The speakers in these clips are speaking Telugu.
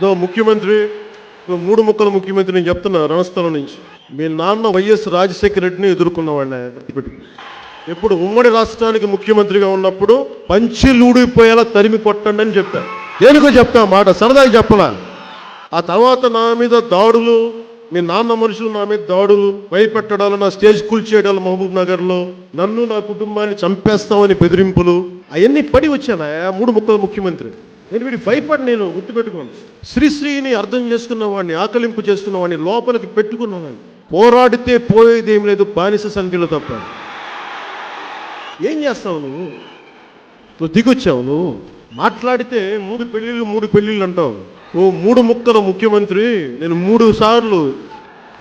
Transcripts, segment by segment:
దో ముఖ్యమంత్రి మూడు ముక్కల ముఖ్యమంత్రి నేను చెప్తున్నా రణస్థలం నుంచి. మీ నాన్న వైఎస్ రాజశేఖర రెడ్డిని ఎదుర్కొన్నవాడిని ఇప్పుడు ఉమ్మడి రాష్ట్రానికి ముఖ్యమంత్రిగా ఉన్నప్పుడు పంచిలూడిపోయేలా తరిమి కొట్టండి అని చెప్పా. దేనికో చెప్తా మాట సరదాగా చెప్పలా ఆ తర్వాత నా మీద దాడులు మీ నాన్న మనుషులు నా మీద దాడులు భయపెట్టడాలు నా స్టేజ్ కూల్చేయడాలు మహబూబ్ నగర్లో నన్ను నా కుటుంబాన్ని చంపేస్తామని బెదిరింపులు అవన్నీ పడి వచ్చాను? ఆ మూడు ముక్కల ముఖ్యమంత్రి. నేను వీడి భయపడి నేను గుర్తుపెట్టుకోను. శ్రీశ్రీని అర్థం చేసుకున్న వాడిని ఆకలింపు చేసుకున్న వాడిని లోపలికి పెట్టుకున్నాను. పోరాడితే పోయేది ఏం లేదు బానిస సంఖ్యలో తప్ప ఏం చేస్తావు నువ్వు? నువ్వు దిగొచ్చావు నువ్వు? మాట్లాడితే మూడు పెళ్ళిళ్ళు మూడు పెళ్ళిళ్ళు అంటావు. ఓ మూడు ముక్కల ముఖ్యమంత్రి నేను మూడు సార్లు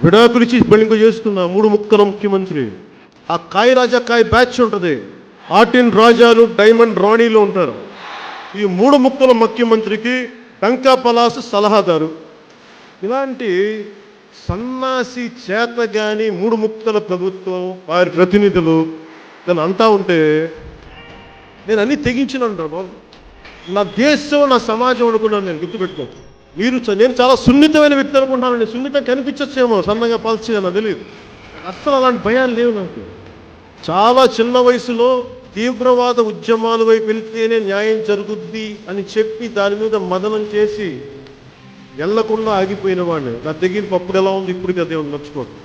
విడాకులిచ్చి పెళ్ళింకు చేసుకున్నా మూడు ముక్కల ముఖ్యమంత్రి. ఆ కాయ రాజా కాయ బ్యాచ్ ఉంటుంది. ఆర్టిన్ రాజాలు డైమండ్ రాణీలు ఉంటారు. ఈ మూడు ముక్కల ముఖ్యమంత్రికి టంకా పలాసు సలహాదారు. ఇలాంటి సన్నాసి చేత కానీ మూడు ముక్తల ప్రభుత్వం వారి ప్రతినిధులు దాన్ని అంటా ఉంటే నేను అన్ని తెగించిన బాబు. నా దేశం నా సమాజం అనుకున్నాను నేను గుర్తుపెట్టుకో మీరు నేను చాలా సున్నితమైన వ్యక్తి అనుకుంటాను నేను సున్నితం కనిపించచ్చేమో సన్నగా పలచి నాకు తెలియదు. అస్సలు అలాంటి భయాలు లేవు నాకు. చాలా చిన్న వయసులో తీవ్రవాద ఉద్యమాల వైపు వెళితేనే న్యాయం జరుగుద్ది అని చెప్పి దాని మీద మదనం చేసి వెళ్ళకుండా ఆగిపోయిన వాడిని. నా దగ్గర అప్పుడు ఎలా ఉంది? ఇప్పుడు అదే ఉంది. నచ్చుకోండి